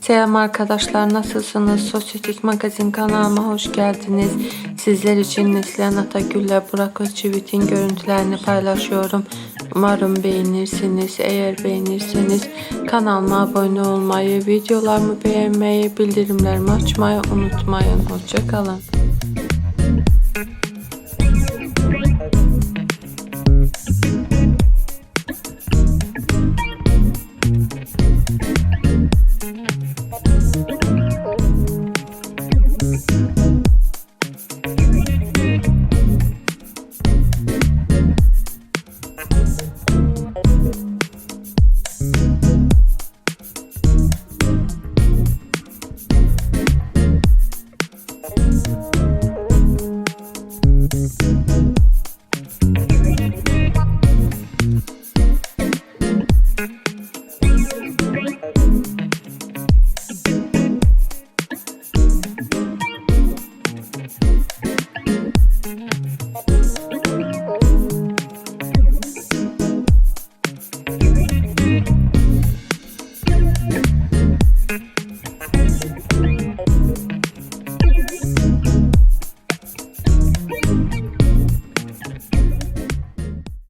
Selam arkadaşlar nasılsınız? Sosyetik Magazin kanalıma hoş geldiniz. Sizler için Neslihan Atagül ile Burak Özçivit'in görüntülerini paylaşıyorum. Umarım beğenirsiniz. Eğer beğenirseniz kanalıma abone olmayı, videolarımı beğenmeyi, bildirimlerimi açmayı unutmayın. Hoşçakalın.